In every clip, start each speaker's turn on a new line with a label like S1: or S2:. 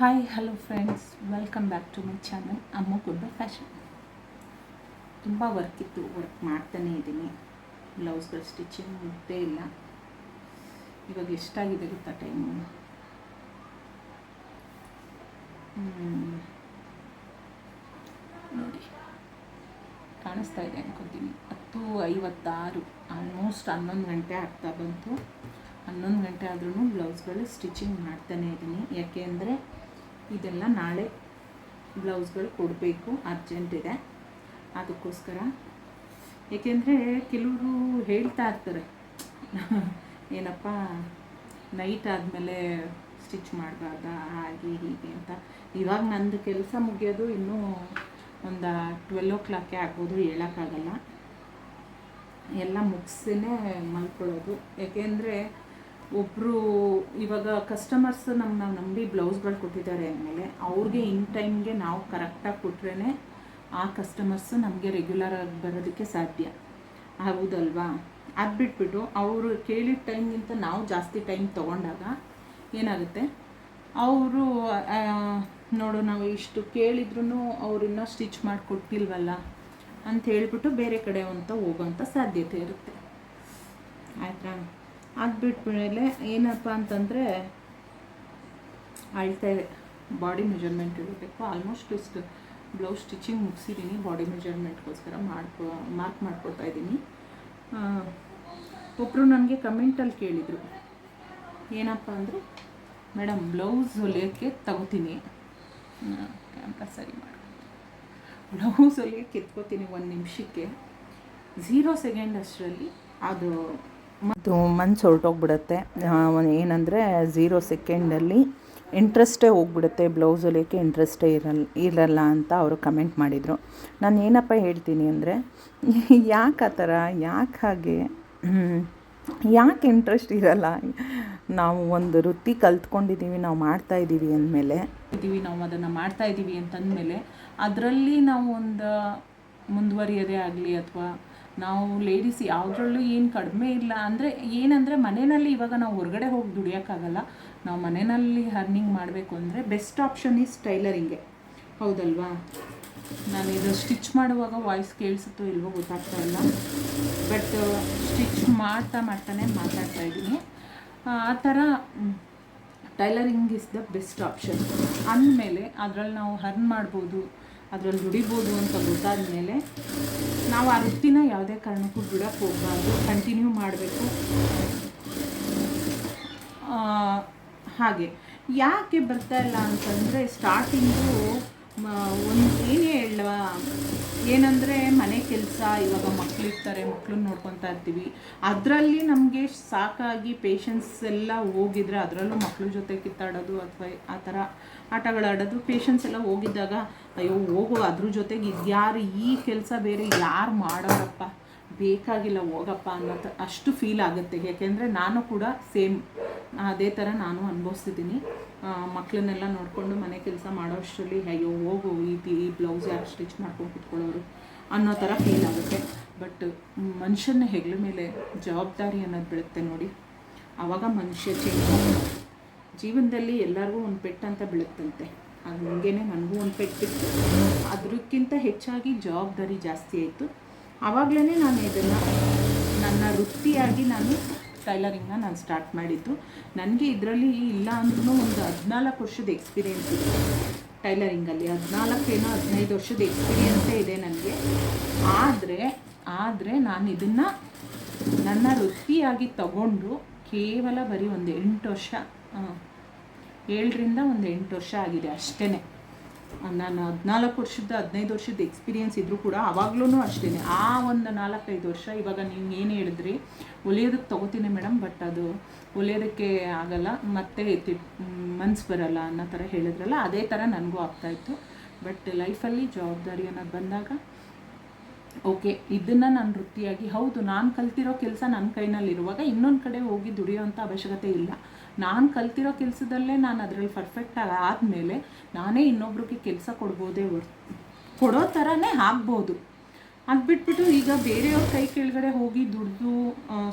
S1: Hi hello friends welcome back to my channel ಅಮ್ಮ ಗುಡ್ಡ fashion ತುಂಬ ವರ್ಕ್ ಇತ್ತು ವರ್ಕ್ ಮಾಡ್ತಾನೇ ಇದ್ದೀನಿ. ಬ್ಲೌಸ್ಗಳು ಸ್ಟಿಚಿಂಗ್ ಮುಗ್ದೇ ಇಲ್ಲ. ಇವಾಗ ಎಷ್ಟಾಗಿದೆ ಗೊತ್ತಾ ಟೈಮು ನೋಡಿ. ಕಾಣಿಸ್ತಾ ಇದೆ ಅನ್ಕೋತೀನಿ. ಹತ್ತು ಐವತ್ತಾರು ಆಲ್ಮೋಸ್ಟ್ ಹನ್ನೊಂದು ಗಂಟೆ ಆಗ್ತಾ ಬಂತು. ಹನ್ನೊಂದು ಗಂಟೆ ಆದ್ರೂ ಬ್ಲೌಸ್ಗಳು ಸ್ಟಿಚಿಂಗ್ ಮಾಡ್ತಾನೇ ಇದ್ದೀನಿ. ಯಾಕೆ ಅಂದರೆ ಇದೆಲ್ಲ ನಾಳೆ ಬ್ಲೌಸ್ಗಳು ಕೊಡಬೇಕು ಅರ್ಜೆಂಟ್ ಇದೆ. ಅದಕ್ಕೋಸ್ಕರ. ಏಕೆಂದರೆ ಕೆಲವರು ಹೇಳ್ತಾ ಇರ್ತಾರೆ. ಏನಪ್ಪ ನೈಟ್ ಆದಮೇಲೆ ಸ್ಟಿಚ್ ಮಾಡಬಾರ್ದ, ಹಾಗೆ ಹೀಗೆ ಅಂತ. ಇವಾಗ ನಂದು ಕೆಲಸ ಮುಗಿಯೋದು ಇನ್ನೂ ಒಂದು ಟ್ವೆಲ್ ಓ ಕ್ಲಾಕೆ ಆಗ್ಬೋದು, ಹೇಳೋಕ್ಕಾಗಲ್ಲ. ಎಲ್ಲ ಮುಗಿಸಿನೇ ಮಲ್ಕೊಳ್ಳೋದು. ಯಾಕೆಂದರೆ ಒಬ್ಬರು ಇವಾಗ ಕಸ್ಟಮರ್ಸ್ ನಮ್ಮನ್ನ ನಂಬಿ ಬ್ಲೌಸ್ಗಳು ಕೊಟ್ಟಿದ್ದಾರೆ ಅಂದಮೇಲೆ ಅವ್ರಿಗೆ ಇನ್ ಟೈಮ್ಗೆ ನಾವು ಕರೆಕ್ಟಾಗಿ ಕೊಟ್ರೇ ಆ ಕಸ್ಟಮರ್ಸು ನಮಗೆ ರೆಗ್ಯುಲರ್ ಆಗಿ ಬರೋದಕ್ಕೆ ಸಾಧ್ಯ. ಹೌದಲ್ವಾ? ಅದು ಬಿಟ್ಬಿಟ್ಟು ಅವರು ಕೇಳಿದ ಟೈಮ್ಗಿಂತ ನಾವು ಜಾಸ್ತಿ ಟೈಮ್ ತೊಗೊಂಡಾಗ ಏನಾಗುತ್ತೆ? ಅವರು ನೋಡು ನಾವು ಇಷ್ಟು ಕೇಳಿದ್ರು ಅವ್ರು ಇನ್ನೂ ಸ್ಟಿಚ್ ಮಾಡಿಕೊಟ್ಟಿಲ್ವಲ್ಲ ಅಂತ ಹೇಳಿಬಿಟ್ಟು ಬೇರೆ ಕಡೆ ಅಂತ ಹೋಗೋಂಥ ಸಾಧ್ಯತೆ ಇರುತ್ತೆ. ಆಯಿತಾ? ಅದು ಬಿಟ್ಮೇಲೆ ಏನಪ್ಪ ಅಂತಂದರೆ ಅಳ್ತಾಯಿದೆ ಬಾಡಿ ಮೆಜರ್ಮೆಂಟ್ ಇರಬೇಕು ಆಲ್ಮೋಸ್ಟ್ ಇಷ್ಟು ಬ್ಲೌಸ್ ಸ್ಟಿಚಿಂಗ್ ಮುಗಿಸಿದ್ದೀನಿ ಬಾಡಿ ಮೆಜರ್ಮೆಂಟ್ಗೋಸ್ಕರ ಮಾಡ್ಕೊ ಮಾರ್ಕ್ ಮಾಡ್ಕೊಳ್ತಾ ಇದ್ದೀನಿ ಒಬ್ಬರು ನನಗೆ ಕಮೆಂಟಲ್ಲಿ ಕೇಳಿದರು, ಏನಪ್ಪ ಅಂದರೆ, ಮೇಡಮ್ ಬ್ಲೌಸ್ ಹೊಲಿಯೋಕ್ಕೆ ತಗೋತೀನಿ. ಕ್ಯಾಮ್ರಾ ಸರಿ ಮಾಡಿ ಬ್ಲೌಸ್ ಹೊಲಿಯೋಕ್ಕೆ ಎತ್ಕೋತೀನಿ ಒಂದು ನಿಮಿಷಕ್ಕೆ. ಝೀರೋ ಸೆಕೆಂಡ್ ಅಷ್ಟರಲ್ಲಿ ಅದು ಮತ್ತು ಮನ್ಸು ಹೊರಟೋಗ್ಬಿಡುತ್ತೆ ಏನಂದರೆ ಝೀರೋ ಸೆಕೆಂಡಲ್ಲಿ ಇಂಟ್ರೆಸ್ಟೇ ಹೋಗ್ಬಿಡುತ್ತೆ. ಬ್ಲೌಸ್ ಹೊಲಿಯೋಕ್ಕೆ ಇಂಟ್ರೆಸ್ಟೇ ಇರಲ್ಲ ಇರಲ್ಲ ಅಂತ ಅವರು ಕಮೆಂಟ್ ಮಾಡಿದರು. ನಾನು ಏನಪ್ಪ ಹೇಳ್ತೀನಿ ಅಂದರೆ, ಯಾಕೆ ಆ ಥರ, ಯಾಕೆ ಹಾಗೆ, ಯಾಕೆ ಇಂಟ್ರೆಸ್ಟ್ ಇರಲ್ಲ? ನಾವು ಒಂದು ವೃತ್ತಿ ಕಲ್ತ್ಕೊಂಡಿದ್ದೀವಿ ನಾವು ಮಾಡ್ತಾ ಇದ್ದೀವಿ ಅಂದಮೇಲೆ. ಇದ್ದೀವಿ ನಾವು ಅದನ್ನು ಮಾಡ್ತಾ ಇದ್ದೀವಿ ಅಂತಂದಮೇಲೆ ಅದರಲ್ಲಿ ನಾವು ಒಂದು ಮುಂದುವರಿಯೋದೇ ಆಗಲಿ ಅಥವಾ ನಾವು ಲೇಡೀಸ್ ಯಾವುದ್ರಲ್ಲೂ ಏನು ಕಡಿಮೆ ಇಲ್ಲ ಅಂದರೆ ಏನಂದರೆ ಮನೆಯಲ್ಲಿ ಇವಾಗ ನಾವು ಹೊರಗಡೆ ಹೋಗಿ ದುಡಿಯೋಕ್ಕಾಗಲ್ಲ. ನಾವು ಮನೆಯಲ್ಲಿ ಅರ್ನಿಂಗ್ ಮಾಡಬೇಕು ಅಂದರೆ ಬೆಸ್ಟ್ ಆಪ್ಷನ್ ಈಸ್ ಟೈಲರಿಂಗೆ ಹೌದಲ್ವಾ? ನಾನು ಇದು ಸ್ಟಿಚ್ ಮಾಡುವಾಗ ವಾಯ್ಸ್ ಕೇಳಿಸುತ್ತೋ ಇಲ್ವೋ ಗೊತ್ತಾಗ್ತಾ ಇಲ್ಲ. ಬಟ್ ಸ್ಟಿಚ್ ಮಾಡ್ತಾ ಮಾಡ್ತಾನೆ ಮಾತಾಡ್ತಾ ಇದ್ದೀನಿ. ಆ ಥರ tailoring is the best option ಅಂದಮೇಲೆ ಅದರಲ್ಲಿ ನಾವು ಹರ್ನ್ ಮಾಡ್ಬೋದು. ಅದರಲ್ಲಿ ದುಡಿಬೋದು ಅಂತ ಗೊತ್ತಾದ ಮೇಲೆ ನಾವು ಆ ವೃತ್ತಿನ ಯಾವುದೇ ಕಾರಣಕ್ಕೂ ಬಿಡೋಕ್ಕೆ ಹೋಗಬಾರ್ದು ಕಂಟಿನ್ಯೂ ಮಾಡಬೇಕು. ಹಾಗೆ. ಯಾಕೆ ಬರ್ತಾ ಇಲ್ಲ ಅಂತಂದರೆ ಸ್ಟಾರ್ಟಿಂಗು ಒಂದು ಏನೇ ಹೇಳುವ ಏನಂದರೆ ಮನೆ ಕೆಲಸ, ಇವಾಗ ಮಕ್ಕಳಿರ್ತಾರೆ ಮಕ್ಕಳನ್ನ ನೋಡ್ಕೊತಾ ಇರ್ತೀವಿ. ಅದರಲ್ಲಿ ನಮಗೆ ಸಾಕಾಗಿ ಪೇಷನ್ಸ್ ಎಲ್ಲ ಹೋಗಿದ್ರೆ, ಅದರಲ್ಲೂ ಮಕ್ಕಳ ಜೊತೆ ಕಿತ್ತಾಡೋದು ಅಥವಾ ಆ ಥರ ಆಟಗಳಾಡೋದು ಪೇಷನ್ಸ್ ಎಲ್ಲ ಹೋಗಿದ್ದಾಗ, ಅಯ್ಯೋ, ಹೋಗು, ಅದ್ರ ಜೊತೆಗೆ ಇದ್ಯಾರು ಈ ಕೆಲಸ ಬೇರೆ ಯಾರು ಮಾಡೋರಪ್ಪ? ಬೇಕಾಗಿಲ್ಲ ಹೋಗಪ್ಪ ಅನ್ನೋ ಅಷ್ಟು ಫೀಲ್ ಆಗುತ್ತೆ. ಯಾಕೆಂದರೆ ನಾನು ಕೂಡ ಸೇಮ್ ಅದೇ ಥರ ನಾನು ಅನುಭವಿಸ್ತಿದ್ದೀನಿ. ಮಕ್ಕಳನ್ನೆಲ್ಲ ನೋಡಿಕೊಂಡು ಮನೆ ಕೆಲಸ ಮಾಡೋ ಅಷ್ಟರಲ್ಲಿ ಅಯ್ಯೋ, ಹೋಗು, ಈ ಬ್ಲೌಸ್ ಯಾರು ಸ್ಟಿಚ್ ಮಾಡ್ಕೊಂಡು ಕುತ್ಕೊಳ್ಳೋರು ಅನ್ನೋ ಥರ ಫೀಲ್ ಆಗುತ್ತೆ. ಬಟ್ ಮನುಷ್ಯನ ಹೆಗಲ ಮೇಲೆ ಜವಾಬ್ದಾರಿ ಅನ್ನೋದು ಬೀಳುತ್ತೆ ನೋಡಿ. ಆವಾಗ ಮನುಷ್ಯ ಚೇಂಜ್ ಜೀವನದಲ್ಲಿ ಎಲ್ಲರಿಗೂ ಒಂದು ಪೆಟ್ಟಂತ ಅಂತ ಬೀಳುತ್ತಂತೆ. ಅದು ನನಗೂ ಒಂದು ಪೆಟ್ಟಿತ್ತು ಅದಕ್ಕಿಂತ ಹೆಚ್ಚಾಗಿ ಜವಾಬ್ದಾರಿ ಜಾಸ್ತಿ ಆಯಿತು. ಆವಾಗಲೇ ನಾನು ಇದನ್ನು ನನ್ನ ವೃತ್ತಿಯಾಗಿ ನಾನು ಟೈಲರಿಂಗ್ನ ನಾನು ಸ್ಟಾರ್ಟ್ ಮಾಡಿದ್ದು. ನನಗೆ ಇದರಲ್ಲಿ ಇಲ್ಲ ಅಂದ್ರೂ ಒಂದು ಹದಿನಾಲ್ಕು ವರ್ಷದ ಎಕ್ಸ್ಪೀರಿಯೆನ್ಸ್ ಇದೆ ಟೈಲರಿಂಗಲ್ಲಿ. ಹದಿನಾಲ್ಕೇನೋ ಹದಿನೈದು ವರ್ಷದ ಎಕ್ಸ್ಪೀರಿಯೆನ್ಸೇ ಇದೆ ನನಗೆ. ಆದರೆ ಆದರೆ ನಾನು ಇದನ್ನು ನನ್ನ ವೃತ್ತಿಯಾಗಿ ತಗೊಂಡು ಕೇವಲ ಬರೀ ಒಂದು ಎಂಟು ವರ್ಷ ಏಳರಿಂದ ಒಂದು ಎಂಟು ವರ್ಷ ಆಗಿದೆ ಅಷ್ಟೇ ನಾನು ಹದಿನಾಲ್ಕು ವರ್ಷದ ಹದಿನೈದು ವರ್ಷದ ಎಕ್ಸ್ಪೀರಿಯೆನ್ಸ್ ಇದ್ದರೂ ಕೂಡ ಆವಾಗಲೂ ಅಷ್ಟೇ ಆ ಒಂದು ನಾಲ್ಕೈದು ವರ್ಷ ಇವಾಗ ನೀವು ಏನು ಹೇಳಿದ್ರಿ? ಹೊಲಿಯೋದಕ್ಕೆ ತೊಗೋತೀನಿ ಮೇಡಮ್ ಬಟ್ ಅದು ಹೊಲಿಯೋದಕ್ಕೆ ಆಗಲ್ಲ, ಮತ್ತೆ ಎತ್ತಿ ಮನ್ಸು ಬರಲ್ಲ ಅನ್ನೋ ಥರ ಹೇಳಿದ್ರಲ್ಲ, ಅದೇ ಥರ ನನಗೂ ಆಗ್ತಾಯಿತ್ತು ಬಟ್ ಲೈಫಲ್ಲಿ ಜವಾಬ್ದಾರಿ ಅನ್ನೋದು ಬಂದಾಗ ಓಕೆ ಇದನ್ನು ನಾನು ವೃತ್ತಿಯಾಗಿ, ಹೌದು, ನಾನು ಕಲ್ತಿರೋ ಕೆಲಸ ನನ್ನ ಕೈನಲ್ಲಿರುವಾಗ ಇನ್ನೊಂದು ಕಡೆ ಹೋಗಿ ದುಡಿಯೋವಂಥ ಅವಶ್ಯಕತೆ ಇಲ್ಲ. ನಾನು ಕಲ್ತಿರೋ ಕೆಲಸದಲ್ಲೇ ನಾನು ಅದರಲ್ಲಿ ಪರ್ಫೆಕ್ಟಾಗಿ ಆದಮೇಲೆ ನಾನೇ ಇನ್ನೊಬ್ರಿಗೆ ಕೆಲಸ ಕೊಡ್ಬೋದೇ ಹೊರ್ತು ಕೊಡೋ ಥರನೇ ಆಗ್ಬೋದು. ಅದು ಬಿಟ್ಬಿಟ್ಟು ಈಗ ಬೇರೆಯವ್ರ ಕೈ ಕೆಳಗಡೆ ಹೋಗಿ ದುಡ್ದು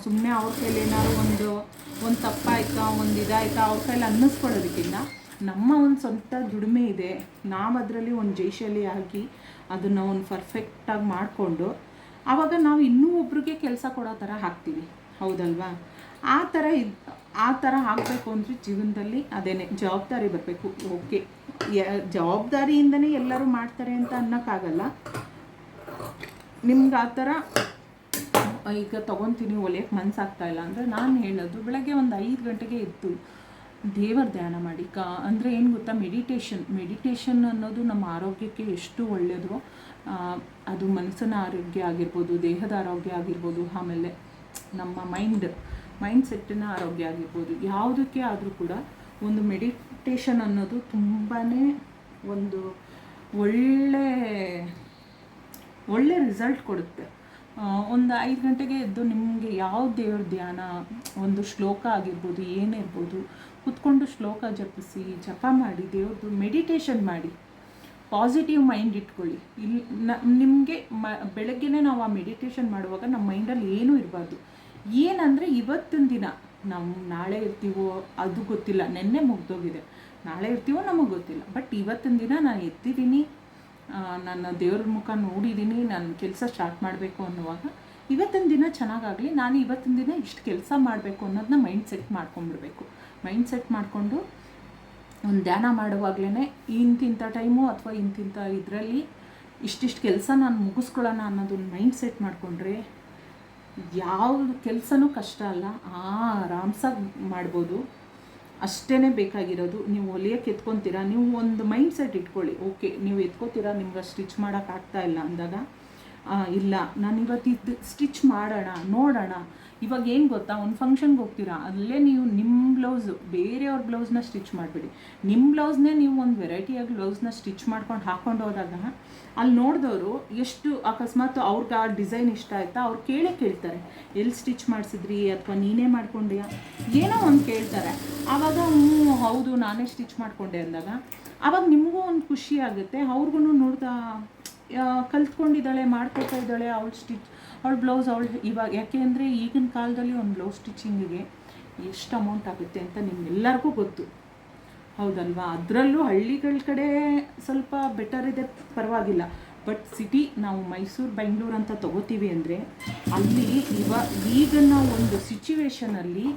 S1: ಸುಮ್ಮನೆ ಅವ್ರ ಕೈಲಿ ಏನಾದ್ರು ಒಂದು ಒಂದು ತಪ್ಪಾಯ್ತಾ, ಒಂದು ಇದಾಯ್ತಾ ಅವ್ರ ಕೈಲಿ ಅನ್ನಿಸ್ಕೊಳ್ಳೋದಕ್ಕಿಂತ ನಮ್ಮ ಒಂದು ಸ್ವಂತ ದುಡಿಮೆ ಇದೆ. ನಾವು ಅದರಲ್ಲಿ ಒಂದು ಜೈಶಾಲಿ ಆಗಿ ಅದನ್ನು ಒಂದು ಪರ್ಫೆಕ್ಟಾಗಿ ಮಾಡಿಕೊಂಡು ಆವಾಗ ನಾವು ಇನ್ನೂ ಒಬ್ರಿಗೆ ಕೆಲಸ ಕೊಡೋ ಥರ ಹಾಕ್ತೀವಿ ಹೌದಲ್ವಾ? ಆ ಥರ ಇದು ಆ ಥರ ಆಗಬೇಕು ಅಂದರೆ ಜೀವನದಲ್ಲಿ ಅದೇನೆ ಜವಾಬ್ದಾರಿ ಬರಬೇಕು. ಓಕೆ. ಜವಾಬ್ದಾರಿಯಿಂದನೇ ಎಲ್ಲರೂ ಮಾಡ್ತಾರೆ ಅಂತ ಅನ್ನೋಕ್ಕಾಗಲ್ಲ. ನಿಮ್ಗೆ ಆ ಥರ ಈಗ ತೊಗೊತೀನಿ ಒಲೆಯಕ್ಕೆ ಮನಸ್ಸಾಗ್ತಾ ಇಲ್ಲ ಅಂದರೆ ನಾನು ಹೇಳೋದು ಬೆಳಗ್ಗೆ ಒಂದು ಐದು ಗಂಟೆಗೆ ಎದ್ದು ದೇವರ ಧ್ಯಾನ ಮಾಡಿ, ಕಾ, ಅಂದರೆ ಏನು ಗೊತ್ತಾ? ಮೆಡಿಟೇಷನ್ ಮೆಡಿಟೇಷನ್ ಅನ್ನೋದು ನಮ್ಮ ಆರೋಗ್ಯಕ್ಕೆ ಎಷ್ಟು ಒಳ್ಳೆಯದು ಅದು ಮನಸ್ಸಿನ ಆರೋಗ್ಯ ಆಗಿರ್ಬೋದು, ದೇಹದ ಆರೋಗ್ಯ ಆಗಿರ್ಬೋದು, ಆಮೇಲೆ ನಮ್ಮ ಮೈಂಡ್ ಮೈಂಡ್ ಸೆಟ್ಟಿನ ಆರೋಗ್ಯ ಆಗಿರ್ಬೋದು, ಯಾವುದಕ್ಕೆ ಆದರೂ ಕೂಡ ಒಂದು ಮೆಡಿಟೇಷನ್ ಅನ್ನೋದು ತುಂಬಾ ಒಂದು ಒಳ್ಳೆ ಒಳ್ಳೆ ರಿಸಲ್ಟ್ ಕೊಡುತ್ತೆ. ಒಂದು ಐದು ಗಂಟೆಗೆ ಎದ್ದು ನಿಮಗೆ ಯಾವ ದೇವ್ರ ಧ್ಯಾನ, ಒಂದು ಶ್ಲೋಕ ಆಗಿರ್ಬೋದು, ಏನಿರ್ಬೋದು, ಕುತ್ಕೊಂಡು ಶ್ಲೋಕ ಜಪಿಸಿ, ಜಪ ಮಾಡಿ, ದೇವ್ರದ್ದು ಮೆಡಿಟೇಷನ್ ಮಾಡಿ ಪಾಸಿಟಿವ್ ಮೈಂಡ್ ಇಟ್ಕೊಳ್ಳಿ. ಇಲ್ಲಿ ನಿಮಗೆ ಮ, ಬೆಳಗ್ಗೆನೇ ನಾವು ಆ ಮೆಡಿಟೇಷನ್ ಮಾಡುವಾಗ ನಮ್ಮ ಮೈಂಡಲ್ಲಿ ಏನೂ ಇರಬಾರ್ದು. ಏನಂದರೆ ಇವತ್ತಿನ ದಿನ ನಾವು ನಾಳೆ ಇರ್ತೀವೋ ಅದು ಗೊತ್ತಿಲ್ಲ, ನಿನ್ನೆ ಮುಗ್ದೋಗಿದೆ. ನಾಳೆ ಇರ್ತೀವೋ ನಮಗೆ ಗೊತ್ತಿಲ್ಲ, ಬಟ್ ಇವತ್ತಿನ ದಿನ ನಾನು ಎತ್ತಿದ್ದೀನಿ ನನ್ನ ದೇವ್ರ ಮುಖ ನೋಡಿದ್ದೀನಿ, ನಾನು ಕೆಲಸ ಸ್ಟಾರ್ಟ್ ಮಾಡಬೇಕು ಅನ್ನುವಾಗ, ಇವತ್ತಿನ ದಿನ ಚೆನ್ನಾಗಾಗಲಿ, ನಾನು ಇವತ್ತಿನ ದಿನ ಇಷ್ಟು ಕೆಲಸ ಮಾಡಬೇಕು ಅನ್ನೋದನ್ನ ಮೈಂಡ್ ಸೆಟ್ ಮಾಡ್ಕೊಂಡ್ಬಿಡ್ಬೇಕು. ಮೈಂಡ್ ಸೆಟ್ ಮಾಡಿಕೊಂಡು ಒಂದು ಧ್ಯಾನ ಮಾಡುವಾಗಲೇ ಇಂತಿಂಥ ಟೈಮು ಅಥವಾ ಇಂತಿಂಥ ಇದರಲ್ಲಿ ಇಷ್ಟಿಷ್ಟು ಕೆಲಸ ನಾನು ಮುಗಿಸ್ಕೊಳ್ಳೋಣ ಅನ್ನೋದನ್ನ ಮೈಂಡ್ ಸೆಟ್ ಮಾಡಿಕೊಂಡ್ರೆ ಯಾವ ಕೆಲಸನೂ ಕಷ್ಟ ಅಲ್ಲ. ಆರಾಮ್ಸಾಗಿ ಮಾಡ್ಬೋದು. ಅಷ್ಟೇ ಬೇಕಾಗಿರೋದು. ನೀವು ಹೊಲಿಯೋಕ್ಕೆ ಎತ್ಕೊತೀರಾ? ನೀವು ಒಂದು ಮೈಂಡ್ ಸೆಟ್ ಇಟ್ಕೊಳ್ಳಿ. ಓಕೆ, ನೀವು ಎತ್ಕೋತೀರಾ? ನಿಮ್ಗೆ ಸ್ಟಿಚ್ ಮಾಡೋಕ್ಕಾಗ್ತಾ ಇಲ್ಲ ಅಂದಾಗ ಇಲ್ಲ, ನಾನು ಇವತ್ತು ಸ್ಟಿಚ್ ಮಾಡೋಣ, ನೋಡೋಣ. ಇವಾಗ ಏನು ಗೊತ್ತಾ? ಒಂದು ಫಂಕ್ಷನ್ಗೆ ಹೋಗ್ತೀರಾ? ಅಲ್ಲೇ ನೀವು ನಿಮ್ಮ ಬ್ಲೌಸು ಬೇರೆಯವ್ರ ಬ್ಲೌಸ್ನ ಸ್ಟಿಚ್ ಮಾಡಿಬಿಡಿ. ನಿಮ್ಮ ಬ್ಲೌಸ್ನೇ ನೀವು ಒಂದು ವೆರೈಟಿಯಾಗಿ ಬ್ಲೌಸ್ನ ಸ್ಟಿಚ್ ಮಾಡ್ಕೊಂಡು ಹಾಕೊಂಡು ಹೋದಾಗ ಅಲ್ಲಿ ನೋಡಿದವರು ಎಷ್ಟು ಅಕಸ್ಮಾತ್ ಅವ್ರಿಗೆ ಆ ಡಿಸೈನ್ ಇಷ್ಟ ಆಯ್ತಾ? ಅವ್ರು ಕೇಳೇ ಕೇಳ್ತಾರೆ. ಎಲ್ಲಿ ಸ್ಟಿಚ್ ಮಾಡಿಸಿದ್ರಿ? ಅಥವಾ ನೀನೇ ಮಾಡ್ಕೊಂಡ್ಯಾ? ಏನೋ ಒಂದು ಕೇಳ್ತಾರೆ. ಆವಾಗ ಹ್ಞೂ, ಹೌದು, ನಾನೇ ಸ್ಟಿಚ್ ಮಾಡಿಕೊಂಡೆ ಅಂದಾಗ ಆವಾಗ ನಿಮಗೂ ಒಂದು ಖುಷಿ ಆಗುತ್ತೆ. ಅವ್ರಿಗೂ ನೋಡ್ತಾ ಕಲ್ತ್ಕೊಂಡಿದ್ದಾಳೆ ಮಾಡ್ಕೊತಾ ಇದ್ದಾಳೆ ಅವಳು ಸ್ಟಿಚ್, ಅವಳ ಬ್ಲೌಸ್, ಅವಳು ಇವಾಗ, ಯಾಕೆ ಅಂದರೆ ಈಗಿನ ಕಾಲದಲ್ಲಿ ಒಂದು ಬ್ಲೌಸ್ ಸ್ಟಿಚಿಂಗಿಗೆ ಎಷ್ಟು ಅಮೌಂಟ್ ಆಗುತ್ತೆ ಅಂತ ನಿಮ್ಗೆಲ್ಲರಿಗೂ ಗೊತ್ತು. ಹೌದಲ್ವಾ? ಅದರಲ್ಲೂ ಹಳ್ಳಿಗಳ ಕಡೆ ಸ್ವಲ್ಪ ಬೆಟರ್ ಇದೆ, ಪರವಾಗಿಲ್ಲ. ಬಟ್ ಸಿಟಿ ನಾವು ಮೈಸೂರು, ಬೆಂಗಳೂರು ಅಂತ ತಗೋತೀವಿ ಅಂದರೆ ಅಲ್ಲಿ ಇವಾಗ ಈಗಿನ ಒಂದು ಸಿಚುವೇಶನಲ್ಲಿ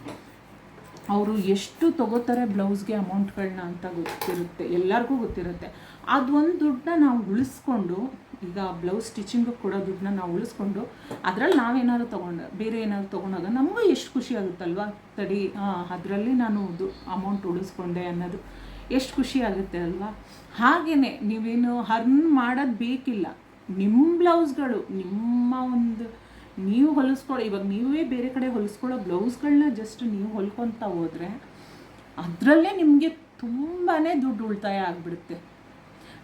S1: ಅವರು ಎಷ್ಟು ತಗೋತಾರೆ ಬ್ಲೌಸ್ಗೆ ಅಮೌಂಟ್ಗಳನ್ನ ಅಂತ ಗೊತ್ತಿರುತ್ತೆ, ಎಲ್ಲರಿಗೂ ಗೊತ್ತಿರುತ್ತೆ. ಅದೊಂದು ದುಡ್ಡನ್ನ ನಾವು ಉಳಿಸ್ಕೊಂಡು, ಈಗ ಬ್ಲೌಸ್ ಸ್ಟಿಚಿಂಗು ಕೂಡ ದುಡ್ಡನ್ನ ನಾವು ಉಳಿಸ್ಕೊಂಡು, ಅದರಲ್ಲಿ ನಾವೇನಾದ್ರು ತೊಗೊಂಡು, ಬೇರೆ ಏನಾದ್ರು ತೊಗೊಂಡಾಗ ನಮಗೂ ಎಷ್ಟು ಖುಷಿ ಆಗುತ್ತಲ್ವಾ? ತಡಿ ಅದರಲ್ಲಿ ನಾನು ದು, ಅಮೌಂಟ್ ಉಳಿಸ್ಕೊಂಡೆ ಅನ್ನೋದು ಎಷ್ಟು ಖುಷಿ ಆಗುತ್ತೆ ಅಲ್ವಾ? ಹಾಗೆಯೇ ನೀವೇನು ಹರ್ನ್ ಮಾಡೋದು ಬೇಕಿಲ್ಲ. ನಿಮ್ಮ ಬ್ಲೌಸ್ಗಳು, ನಿಮ್ಮ ಒಂದು ನೀವು ಹೊಲಿಸ್ಕೊಳ್ಳೋ, ಇವಾಗ ನೀವೇ ಬೇರೆ ಕಡೆ ಹೊಲಿಸ್ಕೊಳ್ಳೋ ಬ್ಲೌಸ್ಗಳನ್ನ ಜಸ್ಟ್ ನೀವು ಹೊಲ್ಕೊತಾ ಹೋದರೆ ಅದರಲ್ಲೇ ನಿಮಗೆ ತುಂಬಾ ದುಡ್ಡು ಉಳಿತಾಯ ಆಗಿಬಿಡುತ್ತೆ.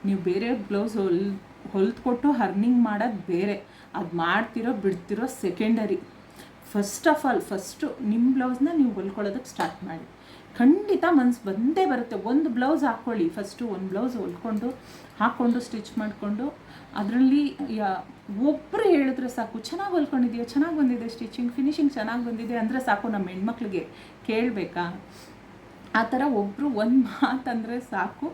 S1: ನೀವು ಬೇರೆ ಬ್ಲೌಸ್ ಹೊಲ್, ಹೊಲ್ದ್ಕೊಟ್ಟು ಹರ್ನಿಂಗ್ ಮಾಡೋದು ಬೇರೆ. ಅದು ಮಾಡ್ತಿರೋ, ಬಿಡ್ತಿರೋ secondary first of all first ನಿಮ್ಮ ಬ್ಲೌಸ್ನ ನೀವು ಹೊಲ್ಕೊಳ್ಳೋದಕ್ಕೆ ಸ್ಟಾರ್ಟ್ ಮಾಡಿ. ಖಂಡಿತ ಮನ್ಸು ಬಂದೇ ಬರುತ್ತೆ. ಒಂದು ಬ್ಲೌಸ್ ಹಾಕ್ಕೊಳ್ಳಿ. ಫಸ್ಟು ಒಂದು ಬ್ಲೌಸ್ ಹೊಲ್ಕೊಂಡು, ಹಾಕ್ಕೊಂಡು ಸ್ಟಿಚ್ ಮಾಡಿಕೊಂಡು ಅದರಲ್ಲಿ ಯಾ ಒಬ್ಬರು ಹೇಳಿದ್ರೆ ಸಾಕು, ಚೆನ್ನಾಗಿ ಹೊಲ್ಕೊಂಡಿದೆಯಾ? ಚೆನ್ನಾಗಿ ಬಂದಿದೆ ಸ್ಟಿಚಿಂಗ್? ಫಿನಿಶಿಂಗ್ ಚೆನ್ನಾಗಿ ಬಂದಿದೆ? ಅಂದರೆ ಸಾಕು ನಮ್ಮ ಹೆಣ್ಮಕ್ಳಿಗೆ ಕೇಳಬೇಕಾ? ಆ ಥರ ಒಬ್ಬರು ಒಂದು ಮಾತಂದರೆ ಸಾಕು,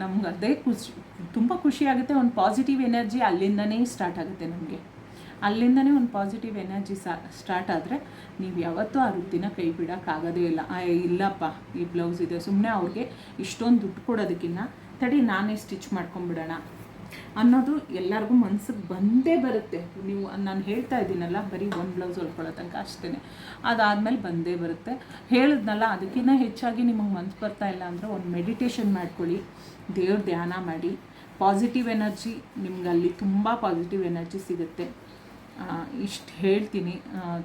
S1: ನಮ್ಗೆ ಅದೇ ಖುಷಿ, ತುಂಬ ಖುಷಿಯಾಗುತ್ತೆ ಒಂದು ಪಾಸಿಟಿವ್ ಎನರ್ಜಿ ಅಲ್ಲಿಂದನೇ ಸ್ಟಾರ್ಟ್ ಆಗುತ್ತೆ ನಮಗೆ. ಅಲ್ಲಿಂದನೇ ಒಂದು ಪಾಸಿಟಿವ್ ಎನರ್ಜಿ ಸಾ, ಸ್ಟಾರ್ಟ್ ಆದರೆ ನೀವು ಯಾವತ್ತೂ ಆ ವೃತ್ತಿನ ಕೈ ಬಿಡೋಕ್ಕಾಗೋದೇ ಇಲ್ಲ. ಇಲ್ಲಪ್ಪ, ಈ ಬ್ಲೌಸ್ ಇದೆ ಸುಮ್ಮನೆ ಅವ್ರಿಗೆ ಇಷ್ಟೊಂದು ದುಡ್ಡು ಕೊಡೋದಕ್ಕಿಂತ ತಡಿ, ನಾನೇ ಸ್ಟಿಚ್ ಮಾಡ್ಕೊಂಬಿಡೋಣ ಅನ್ನೋದು ಎಲ್ಲರಿಗೂ ಮನ್ಸಿಗೆ ಬಂದೇ ಬರುತ್ತೆ. ನೀವು ನಾನು ಹೇಳ್ತಾ ಇದ್ದೀನಲ್ಲ, ಬರೀ ಒಂದು ಬ್ಲೌಸ್ ಹೊಲ್ಕೊಳ್ಳೋ ತನಕ ಅಷ್ಟೇ ಅದಾದಮೇಲೆ ಬಂದೇ ಬರುತ್ತೆ. ಹೇಳಿದ್ನಲ್ಲ ಅದಕ್ಕಿಂತ ಹೆಚ್ಚಾಗಿ ನಿಮಗೆ ಮನ್ಸು ಬರ್ತಾ ಇಲ್ಲ ಅಂದರೆ ಒಂದು ಮೆಡಿಟೇಷನ್ ಮಾಡ್ಕೊಳ್ಳಿ. ದೇವ್ರ ಧ್ಯಾನ ಮಾಡಿ. ಪಾಸಿಟಿವ್ ಎನರ್ಜಿ ನಿಮ್ಗೆ ಅಲ್ಲಿ ತುಂಬ ಪಾಸಿಟಿವ್ ಎನರ್ಜಿ ಸಿಗುತ್ತೆ. ಇಷ್ಟು ಹೇಳ್ತೀನಿ.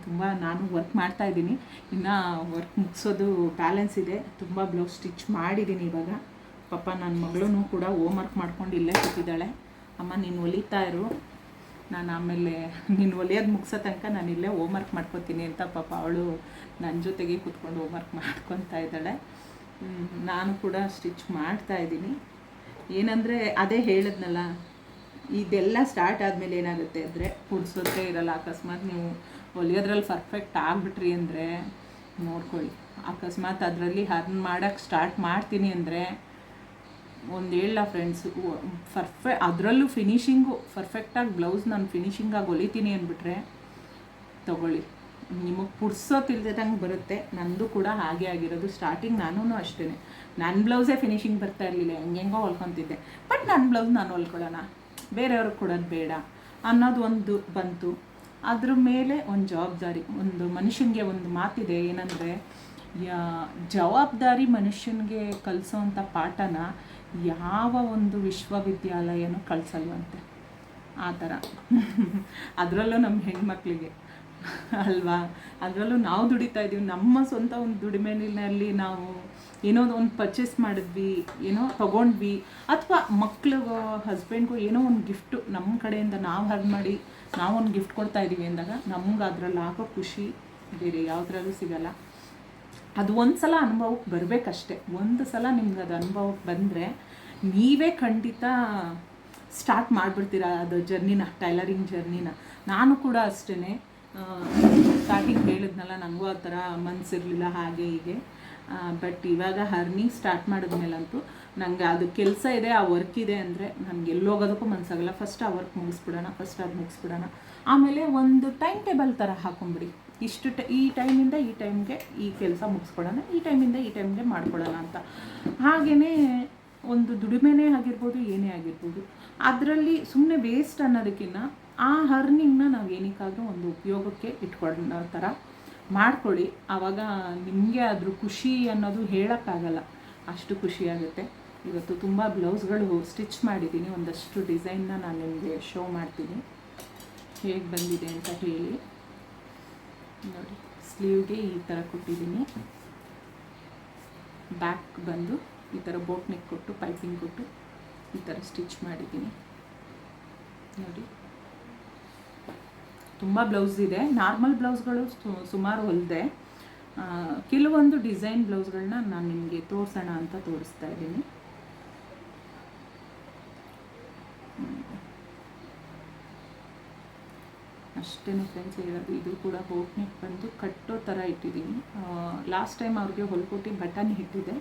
S1: ತುಂಬ ನಾನು ವರ್ಕ್ ಮಾಡ್ತಾ ಇದ್ದೀನಿ. ಇನ್ನು ವರ್ಕ್ ಮುಗಿಸೋದು ಬ್ಯಾಲೆನ್ಸ್ ಇದೆ. ತುಂಬ ಬ್ಲೌಸ್ ಸ್ಟಿಚ್ ಮಾಡಿದ್ದೀನಿ ಇವಾಗ. ಪಾಪ ನನ್ನ ಮಗಳೂ ಕೂಡ ಹೋಮ್ ವರ್ಕ್ ಮಾಡ್ಕೊಂಡು ಇಲ್ಲೇ ಕೂತಿದ್ದಾಳೆ. ಅಮ್ಮ, ನೀನು ಒಲಿತಾ ಇರು. ನಾನು ಆಮೇಲೆ ನೀನು ಒಲಿಯೋದು ಮುಗಿಸೋ ತನಕ ನಾನು ಇಲ್ಲೇ ಹೋಮ್ ವರ್ಕ್ ಮಾಡ್ಕೊತೀನಿ ಅಂತ ಪಾಪ ಅವಳು ನನ್ನ ಜೊತೆಗೆ ಕೂತ್ಕೊಂಡು ಹೋಮ್ ವರ್ಕ್ ಮಾಡ್ಕೊತಾ ಇದ್ದಾಳೆ. ನಾನು ಕೂಡ ಸ್ಟಿಚ್ ಮಾಡ್ತಾ ಇದ್ದೀನಿ. ಏನಂದರೆ ಅದೇ ಹೇಳಿದ್ನಲ್ಲ, ಇದೆಲ್ಲ ಸ್ಟಾರ್ಟ್ ಆದಮೇಲೆ ಏನಾಗುತ್ತೆ ಅಂದರೆ ಕುಡ್ಸೋದೇ ಇರಲ್ಲ. ಅಕಸ್ಮಾತ್ ನೀವು ಹೊಲಿಯೋದ್ರಲ್ಲಿ ಪರ್ಫೆಕ್ಟ್ ಆಗಿಬಿಟ್ರಿ ಅಂದರೆ ನೋಡ್ಕೊಳ್ಳಿ. ಅಕಸ್ಮಾತ್ ಅದರಲ್ಲಿ ಹರ್ನ್ ಮಾಡೋಕ್ಕೆ ಸ್ಟಾರ್ಟ್ ಮಾಡ್ತೀನಿ ಅಂದರೆ ಒಂದು ಹೇಳ ಫ್ರೆಂಡ್ಸ್ ಪರ್ಫೆ ಅದರಲ್ಲೂ ಫಿನಿಷಿಂಗು ಪರ್ಫೆಕ್ಟಾಗಿ ಬ್ಲೌಸ್ ನಾನು ಫಿನಿಷಿಂಗಾಗಿ ಹೊಲಿತೀನಿ ಅಂದ್ಬಿಟ್ರೆ ತಗೊಳ್ಳಿ. ನಿಮಗೆ ಪುಡ್ಸೋತಿಲ್ದಂಗೆ ಬರುತ್ತೆ. ನಂದು ಕೂಡ ಹಾಗೆ ಆಗಿರೋದು. ಸ್ಟಾರ್ಟಿಂಗ್ ನಾನು ಅಷ್ಟೇ ನನ್ನ ಬ್ಲೌಸೇ ಫಿನಿಷಿಂಗ್ ಬರ್ತಾ ಇರಲಿಲ್ಲ. ಹೆಂಗೆಂಗೋ ಹೊಲ್ಕೊತಿದ್ದೆ. ಬಟ್ ನನ್ನ ಬ್ಲೌಸ್ ನಾನು ಹೊಲ್ಕೊಳ್ಳೋಣ. ಬೇರೆಯವ್ರಿಗೆ ಕೊಡೋದು ಬೇಡ ಅನ್ನೋದು ಒಂದು ಬಂತು. ಅದ್ರ ಮೇಲೆ ಒಂದು ಜವಾಬ್ದಾರಿ, ಒಂದು ಮನುಷ್ಯನಿಗೆ ಒಂದು ಮಾತಿದೆ ಏನಂದರೆ ಜವಾಬ್ದಾರಿ ಮನುಷ್ಯನಿಗೆ ಕಲಿಸೋವಂಥ ಪಾಠನ ಯಾವ ಒಂದು ವಿಶ್ವವಿದ್ಯಾಲಯನೂ ಕಳಿಸಲ್ವಂತೆ. ಆ ಥರ. ಅದರಲ್ಲೂ ನಮ್ಮ ಹೆಣ್ಮಕ್ಳಿಗೆ. ಅಲ್ವಾ? ಅದರಲ್ಲೂ ನಾವು ದುಡಿತಾ ಇದ್ದೀವಿ. ನಮ್ಮ ಸ್ವಂತ ಒಂದು ದುಡಿಮೆನಲ್ಲಿ ನಾವು ಏನೋ ಒಂದು ಪರ್ಚೇಸ್ ಮಾಡಿದ್ವಿ, ಏನೋ ತೊಗೊಂಡ್ವಿ, ಅಥವಾ ಮಕ್ಳಿಗೋ ಹಸ್ಬೆಂಡ್ಗೋ ಏನೋ ಒಂದು ಗಿಫ್ಟು ನಮ್ಮ ಕಡೆಯಿಂದ ನಾವು ಹರ್ ಮಾಡಿ ನಾವೊಂದು ಗಿಫ್ಟ್ ಕೊಡ್ತಾ ಇದ್ದೀವಿ ಅಂದಾಗ ನಮ್ಗೆ ಅದರಲ್ಲಿ ಹಾಕೋ ಖುಷಿ ಬೇರೆ ಯಾವುದ್ರಲ್ಲೂ ಸಿಗಲ್ಲ. ಅದು ಒಂದು ಸಲ ಅನುಭವಕ್ಕೆ ಬರಬೇಕಷ್ಟೆ. ಒಂದು ಸಲ ನಿಮ್ಗೆ ಅದು ಅನುಭವಕ್ಕೆ ಬಂದರೆ ನೀವೇ ಖಂಡಿತ ಸ್ಟಾರ್ಟ್ ಮಾಡಿಬಿಡ್ತೀರ ಅದು ಜರ್ನಿನ, ಟೈಲರಿಂಗ್ ಜರ್ನಿನ. ನಾನು ಕೂಡ ಅಷ್ಟೇ ಸ್ಟಾರ್ಟಿಂಗ್ ಹೇಳಿದ್ನಲ್ಲ ನನಗೂ ಆ ಥರ ಮನಸ್ಸಿರಲಿಲ್ಲ ಹಾಗೆ ಹೀಗೆ. ಬಟ್ ಇವಾಗ ಹರ್ನಿಂಗ್ ಸ್ಟಾರ್ಟ್ ಮಾಡಿದ್ಮೇಲಂತೂ ನನಗೆ ಅದು ಕೆಲಸ ಇದೆ, ಆ ವರ್ಕ್ ಇದೆ ಅಂದರೆ ನನಗೆ ಎಲ್ಲೋಗೋದಕ್ಕೂ ಮನಸ್ಸಾಗಲ್ಲ ಫಸ್ಟ್ ಆ ವರ್ಕ್ ಮುಗಿಸ್ಬಿಡೋಣ ಫಸ್ಟ್ ಅದು ಮುಗಿಸ್ಬಿಡೋಣ. ಆಮೇಲೆ ಒಂದು ಟೈಮ್ ಟೇಬಲ್ ಥರ ಹಾಕೊಂಬಿಡಿ. ಇಷ್ಟು ಟ, ಈ ಟೈಮಿಂದ ಈ ಟೈಮ್ಗೆ ಈ ಕೆಲಸ ಮುಗಿಸ್ಕೊಳ್ಳೋಣ, ಈ ಟೈಮಿಂದ ಈ ಟೈಮ್ಗೆ ಮಾಡ್ಕೊಳ್ಳೋಣ ಅಂತ. ಹಾಗೇ ಒಂದು ದುಡಿಮೆನೇ ಆಗಿರ್ಬೋದು, ಏನೇ ಆಗಿರ್ಬೋದು, ಅದರಲ್ಲಿ ಸುಮ್ಮನೆ ವೇಸ್ಟ್ ಅನ್ನೋದಕ್ಕಿಂತ ಆ ಹರ್ನಿಂಗ್ನ ನಾವು ಏನಕ್ಕಾದರೂ ಒಂದು ಉಪಯೋಗಕ್ಕೆ ಇಟ್ಕೊಳ್ಳೋ ಥರ ಮಾಡ್ಕೊಳ್ಳಿ. ಆವಾಗ ನಿಮಗೆ ಅದ್ರ ಖುಷಿ ಅನ್ನೋದು ಹೇಳೋಕ್ಕಾಗಲ್ಲ. ಅಷ್ಟು ಖುಷಿ ಆಗುತ್ತೆ. ಇವತ್ತು ತುಂಬ ಬ್ಲೌಸ್ಗಳು ಸ್ಟಿಚ್ ಮಾಡಿದ್ದೀನಿ. ಒಂದಷ್ಟು ಡಿಸೈನ್ನ ನಾನು ನಿಮಗೆ ಶೋ ಮಾಡ್ತೀನಿ. ಹೇಗೆ ಬಂದಿದೆ ಅಂತ ಹೇಳಿ. ನೋಡಿ ಸ್ಲೀವ್ಗೆ ಈ ಥರ ಕೊಟ್ಟಿದ್ದೀನಿ. ಬ್ಯಾಕ್ ಬಂದು ಈ ಥರ ಬೋಟ್ ಕೊಟ್ಟು ಪೈಪಿಂಗ್ ಕೊಟ್ಟು ಈ ಥರ ಸ್ಟಿಚ್ ಮಾಡಿದ್ದೀನಿ. ನೋಡಿ. ತುಂಬ ಬ್ಲೌಸ್ ಇದೆ. ನಾರ್ಮಲ್ ಬ್ಲೌಸ್ಗಳು ಸುಮಾರು ಹೊಲಿದೆ. ಕೆಲವೊಂದು ಡಿಸೈನ್ ಬ್ಲೌಸ್ಗಳನ್ನ ನಾನು ನಿಮಗೆ ತೋರಿಸೋಣ ಅಂತ ತೋರಿಸ್ತಾ ಇದ್ದೀನಿ. ಅಷ್ಟೇ ಫ್ರೆಂಡ್ಸ್ ಹೇಳೋದು ಇದು ಕೂಡ ಬೋಟ್ ನೆಕ್ ಬಂದು ಕಟ್ಟೋ ಥರ ಇಟ್ಟಿದ್ದೀನಿ. ಲಾಸ್ಟ್ ಟೈಮ್ ಅವ್ರಿಗೆ ಹೊಲ್ಕೊಟ್ಟು ಬಟನ್ ಇಟ್ಟಿದ್ದೆ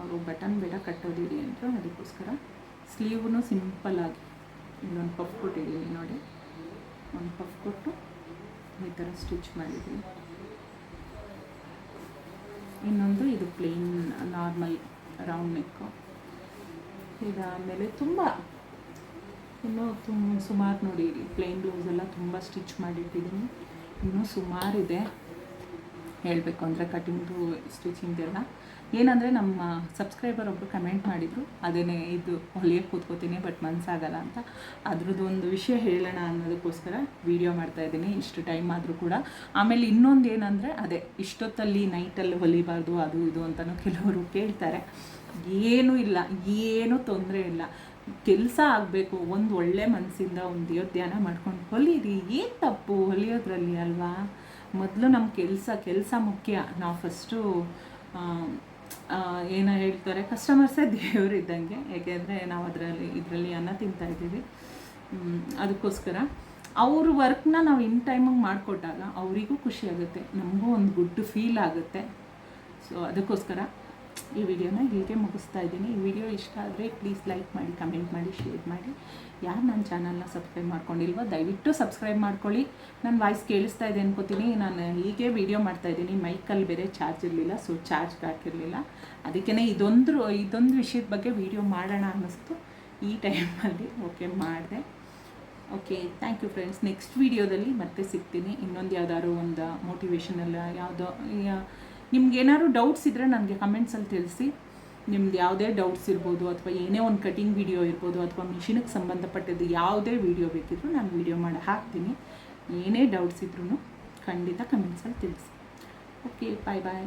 S1: ಅವರು ಬಟನ್ ಬೇಡ ಕಟ್ಟೋದಿರಿ ಅಂತ ಅದಕ್ಕೋಸ್ಕರ ಸ್ಲೀವ್ನು ಸಿಂಪಲ್ಲಾಗಿ ಇನ್ನೊಂದು ಪಫ್ ಕೊಟ್ಟಿದ್ದೀನಿ ನೋಡಿ. ಒಂದು ಪಫ್ ಕೊಟ್ಟು ಈ ಥರ ಸ್ಟಿಚ್ ಮಾಡಿದ್ದೀನಿ. ಇನ್ನೊಂದು ಇದು ಪ್ಲೇನ್ ನಾರ್ಮಲ್ ರೌಂಡ್ ನೆಕ್ಕು ಇದಾದಮೇಲೆ ತುಂಬ ಇನ್ನೂ ತುಂಬ ಸುಮಾರು ನೋಡಿ ಪ್ಲೇನ್ ಬ್ಲೌಸ್ ಎಲ್ಲ ತುಂಬ ಸ್ಟಿಚ್ ಮಾಡಿಟ್ಟಿದ್ದೀನಿ. ಇನ್ನೂ ಸುಮಾರಿದೆ ಹೇಳಬೇಕು ಅಂದರೆ ಕಟಿಂಗ್ದು ಸ್ಟಿಚಿಂಗ್ದೆಲ್ಲ ಏನಂದರೆ ನಮ್ಮ ಸಬ್ಸ್ಕ್ರೈಬರ್ ಒಬ್ಬರು ಕಮೆಂಟ್ ಮಾಡಿದರು, ಅದೇನೇ ಇದು ಹೊಲಿಯೋಕೆ ಕೂತ್ಕೋತೀನಿ ಬಟ್ ಮನಸ್ಸಾಗಲ್ಲ ಅಂತ. ಅದ್ರದ್ದು ಒಂದು ವಿಷಯ ಹೇಳೋಣ ಅನ್ನೋದಕ್ಕೋಸ್ಕರ ವೀಡಿಯೋ ಮಾಡ್ತಾಯಿದ್ದೀನಿ ಇಷ್ಟು ಟೈಮ್ ಆದರೂ ಕೂಡ. ಆಮೇಲೆ ಇನ್ನೊಂದು ಏನಂದರೆ, ಅದೇ ಇಷ್ಟೊತ್ತಲ್ಲಿ ನೈಟಲ್ಲಿ ಹೊಲಿಬಾರ್ದು, ಅದು ಇದು ಅಂತಲೂ ಕೆಲವರು ಕೇಳ್ತಾರೆ. ಏನೂ ಇಲ್ಲ, ಏನೂ ತೊಂದರೆ ಇಲ್ಲ. ಕೆಲಸ ಆಗಬೇಕು, ಒಂದು ಒಳ್ಳೆ ಮನಸ್ಸಿಂದ ಒಂದು ದೇವ್ರ ಧ್ಯಾನ ಮಾಡ್ಕೊಂಡು ಹೊಲಿರಿ. ಏನು ತಪ್ಪು? ಹೊಲಿಯೋದ್ರಲ್ಲಿ ಅಲ್ವಾ? ಮೊದಲು ನಮ್ಮ ಕೆಲಸ ಕೆಲಸ ಮುಖ್ಯ. ನಾವು ಫಸ್ಟು ಏನೋ ಹೇಳ್ತಾರೆ ಕಸ್ಟಮರ್ಸೇ ದೇವ್ರು ಇದ್ದಂಗೆ. ಯಾಕೆಂದರೆ ನಾವು ಅದರಲ್ಲಿ, ಇದರಲ್ಲಿ ಅನ್ನ ತಿಂತಾ ಇದ್ದೀವಿ. ಅದಕ್ಕೋಸ್ಕರ. ಅವ್ರ ವರ್ಕ್ನ ನಾವು ಇನ್ ಟೈಮಿಗೆ ಮಾಡಿಕೊಟ್ಟಾಗ ಅವರಿಗೂ ಖುಷಿಯಾಗುತ್ತೆ ನಮಗೂ ಒಂದು ಗುಡ್ ಫೀಲ್ ಆಗುತ್ತೆ. ಸೊ ಅದಕ್ಕೋಸ್ಕರ ಈ ವಿಡಿಯೋನ ಹೀಗೆ ಮುಗಿಸ್ತಾ ಇದ್ದೀನಿ. ಈ ವಿಡಿಯೋ ಇಷ್ಟ ಆದರೆ ಪ್ಲೀಸ್ ಲೈಕ್ ಮಾಡಿ ಕಮೆಂಟ್ ಮಾಡಿ ಶೇರ್ ಮಾಡಿ. ಯಾರು ನನ್ನ ಚಾನಲ್ನ ಸಬ್ಸ್ಕ್ರೈಬ್ ಮಾಡ್ಕೊಂಡಿಲ್ವೋ, ದಯವಿಟ್ಟು ಸಬ್ಸ್ಕ್ರೈಬ್ ಮಾಡ್ಕೊಳ್ಳಿ. ನನ್ನ ವಾಯ್ಸ್ ಕೇಳಿಸ್ತಾ ಇದೆ ಅನ್ಕೋತೀನಿ. ನಾನು ಹೀಗೆ ವಿಡಿಯೋ ಮಾಡ್ತಾ ಇದ್ದೀನಿ. ಮೈಕಲ್ಲಿ ಬೇರೆ ಚಾರ್ಜ್ ಇರಲಿಲ್ಲ ಸೊ ಚಾರ್ಜ್ ಹಾಕಿರಲಿಲ್ಲ ಅದಕ್ಕೇ ಇದೊಂದು ಇದೊಂದು ವಿಷಯದ ಬಗ್ಗೆ ವಿಡಿಯೋ ಮಾಡೋಣ ಅನ್ನಿಸ್ತು. ಈ ಟೈಮಲ್ಲಿ ಓಕೆ ಮಾಡಿದೆ. Okay thank you friends next ವಿಡಿಯೋದಲ್ಲಿ ಮತ್ತೆ ಸಿಗ್ತೀನಿ. ಇನ್ನೊಂದು ಯಾವುದಾದ್ರು ಒಂದು ಮೋಟಿವೇಶನಲ್ಲ ಯಾವುದೋ ನಿಮ್ಗೆ ಏನಾದ್ರು ಡೌಟ್ಸ್ ಇದ್ದರೆ ನನಗೆ ಕಮೆಂಟ್ಸಲ್ಲಿ ತಿಳಿಸಿ. ನಿಮ್ದು ಯಾವುದೇ ಡೌಟ್ಸ್ ಇರ್ಬೋದು ಅಥವಾ ಏನೇ ಒಂದು ಕಟಿಂಗ್ ವಿಡಿಯೋ ಇರ್ಬೋದು ಅಥವಾ ಮಿಷಿನಿಗೆ ಸಂಬಂಧಪಟ್ಟಿದ್ದು ಯಾವುದೇ ವಿಡಿಯೋ ಬೇಕಿದ್ರೂ ನಾನು ವಿಡಿಯೋ ಮಾಡಿ, ಹಾಕ್ತೀನಿ. ಏನೇ ಡೌಟ್ಸ್ ಇದ್ರೂ ಖಂಡಿತ ಕಮೆಂಟ್ಸಲ್ಲಿ ತಿಳಿಸಿ. ಓಕೆ ಬಾಯ್ ಬಾಯ್